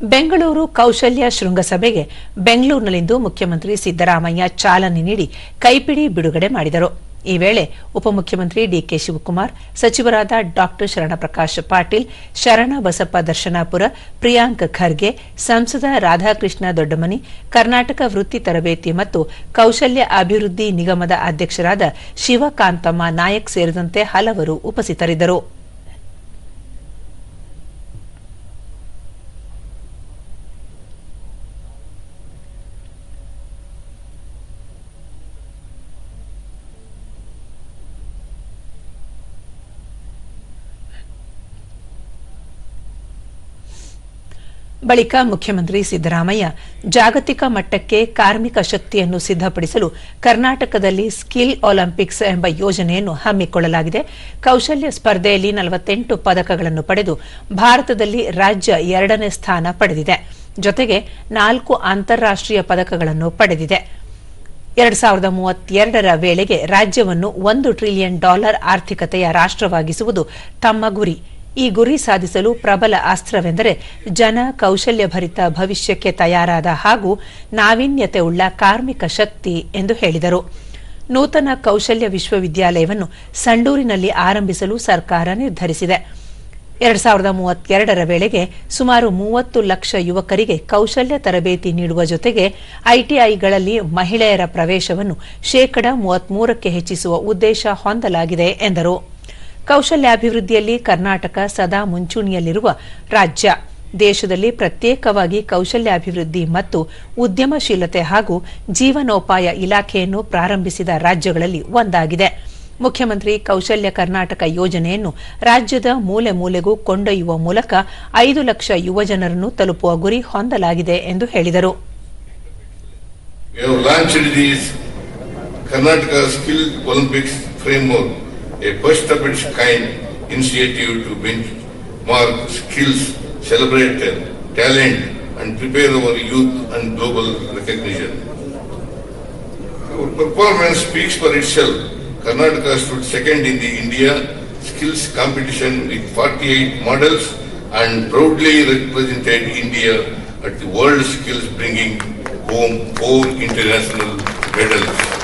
ಬೆಂಗಳೂರು ಕೌಶಲ್ಯ ಶೃಂಗಸಭೆಗೆ ಬೆಂಗಳೂರಿನಲ್ಲಿಂದು ಮುಖ್ಯಮಂತ್ರಿ ಸಿದ್ದರಾಮಯ್ಯ ಚಾಲನೆ ನೀಡಿ ಕೈಪಿಡಿ ಬಿಡುಗಡೆ ಮಾಡಿದರು. ಈ ವೇಳೆ ಉಪಮುಖ್ಯಮಂತ್ರಿ ಡಿಕೆ ಶಿವಕುಮಾರ್, ಸಚಿವರಾದ ಡಾಕ್ಟರ್ ಶರಣಪ್ರಕಾಶ್ ಪಾಟೀಲ್, ಶರಣ ಬಸಪ್ಪ ದರ್ಶನಾಪುರ, ಪ್ರಿಯಾಂಕ್ ಖರ್ಗೆ, ಸಂಸದ ರಾಧಾಕೃಷ್ಣ ದೊಡ್ಡಮನಿ, ಕರ್ನಾಟಕ ವೃತ್ತಿ ತರಬೇತಿ ಮತ್ತು ಕೌಶಲ್ಯ ಅಭಿವೃದ್ಧಿ ನಿಗಮದ ಅಧ್ಯಕ್ಷರಾದ ಶಿವಕಾಂತಮ್ಮ ನಾಯಕ್ ಸೇರಿದಂತೆ ಹಲವರು ಉಪಸ್ಥಿತರಿದ್ದರು. ಬಳಿಕ ಮುಖ್ಯಮಂತ್ರಿ ಸಿದ್ದರಾಮಯ್ಯ ಜಾಗತಿಕ ಮಟ್ಟಕ್ಕೆ ಕಾರ್ಮಿಕ ಶಕ್ತಿಯನ್ನು ಸಿದ್ದಪಡಿಸಲು ಕರ್ನಾಟಕದಲ್ಲಿ ಸ್ಕಿಲ್ ಒಲಿಂಪಿಕ್ಸ್ ಎಂಬ ಯೋಜನೆಯನ್ನು ಹಮ್ಮಿಕೊಳ್ಳಲಾಗಿದೆ. ಕೌಶಲ್ಯ ಸ್ಪರ್ಧೆಯಲ್ಲಿ ನಲವತ್ತೆಂಟು ಪದಕಗಳನ್ನು ಪಡೆದು ಭಾರತದಲ್ಲಿ ರಾಜ್ಯ ಎರಡನೇ ಸ್ಥಾನ ಪಡೆದಿದೆ. ಜೊತೆಗೆ ನಾಲ್ಕು ಅಂತಾರಾಷ್ಟೀಯ ಪದಕಗಳನ್ನು ಪಡೆದಿದೆ. ಎರಡ್ ಸಾವಿರದ ಮೂವತ್ತೆರಡರ ವೇಳೆಗೆ ರಾಜ್ಯವನ್ನು ಒಂದು ಟ್ರಿಲಿಯನ್ ಡಾಲರ್ ಆರ್ಥಿಕತೆಯ ರಾಷ್ಟ್ರವಾಗಿಸುವುದು ತಮ್ಮ ಗುರಿ. ಈ ಗುರಿ ಸಾಧಿಸಲು ಪ್ರಬಲ ಅಸ್ತ್ರವೆಂದರೆ ಜನ ಕೌಶಲ್ಯಭರಿತ ಭವಿಷ್ಯಕ್ಕೆ ತಯಾರಾದ ಹಾಗೂ ನಾವೀನ್ಯತೆ ಉಳ್ಳ ಕಾರ್ಮಿಕ ಶಕ್ತಿ ಎಂದು ಹೇಳಿದರು. ನೂತನ ಕೌಶಲ್ಯ ವಿಶ್ವವಿದ್ಯಾಲಯವನ್ನು ಸಂಡೂರಿನಲ್ಲಿ ಆರಂಭಿಸಲು ಸರ್ಕಾರ ನಿರ್ಧರಿಸಿದೆ. ಎರಡ್ ಸಾವಿರದ ಮೂವತ್ತೆರಡರ ವೇಳೆಗೆ ಸುಮಾರು ಮೂವತ್ತು ಲಕ್ಷ ಯುವಕರಿಗೆ ಕೌಶಲ್ಯ ತರಬೇತಿ ನೀಡುವ ಜೊತೆಗೆ ಐಟಿಐಗಳಲ್ಲಿ ಮಹಿಳೆಯರ ಪ್ರವೇಶವನ್ನು ಶೇಕಡ ಮೂವತ್ಮೂರಕ್ಕೆ ಹೆಚ್ಚಿಸುವ ಉದ್ದೇಶ ಹೊಂದಲಾಗಿದೆ ಎಂದರು. ಕೌಶಲ್ಯಾಭಿವೃದ್ಧಿಯಲ್ಲಿ ಕರ್ನಾಟಕ ಸದಾ ಮುಂಚೂಣಿಯಲ್ಲಿರುವ ರಾಜ್ಯ. ದೇಶದಲ್ಲಿ ಪ್ರತ್ಯೇಕವಾಗಿ ಕೌಶಲ್ಯಾಭಿವೃದ್ಧಿ ಮತ್ತು ಉದ್ಯಮಶೀಲತೆ ಹಾಗೂ ಜೀವನೋಪಾಯ ಇಲಾಖೆಯನ್ನು ಪ್ರಾರಂಭಿಸಿದ ರಾಜ್ಯಗಳಲ್ಲಿ ಒಂದಾಗಿದೆ. ಮುಖ್ಯಮಂತ್ರಿ ಕೌಶಲ್ಯ ಕರ್ನಾಟಕ ಯೋಜನೆಯನ್ನು ರಾಜ್ಯದ ಮೂಲೆ ಮೂಲೆಗೂ ಕೊಂಡೊಯ್ಯುವ ಮೂಲಕ ಐದು ಲಕ್ಷ ಯುವಜನರನ್ನು ತಲುಪುವ ಗುರಿ ಹೊಂದಲಾಗಿದೆ ಎಂದು ಹೇಳಿದರು. Karnataka skill Olympics this A first of its kind initiative to benchmark skills, celebrate talent, and prepare our youth and global recognition. Our performance speaks for itself. Karnataka stood second in the India skills competition with 48 models and proudly represented India at the World Skills bringing home four international medals.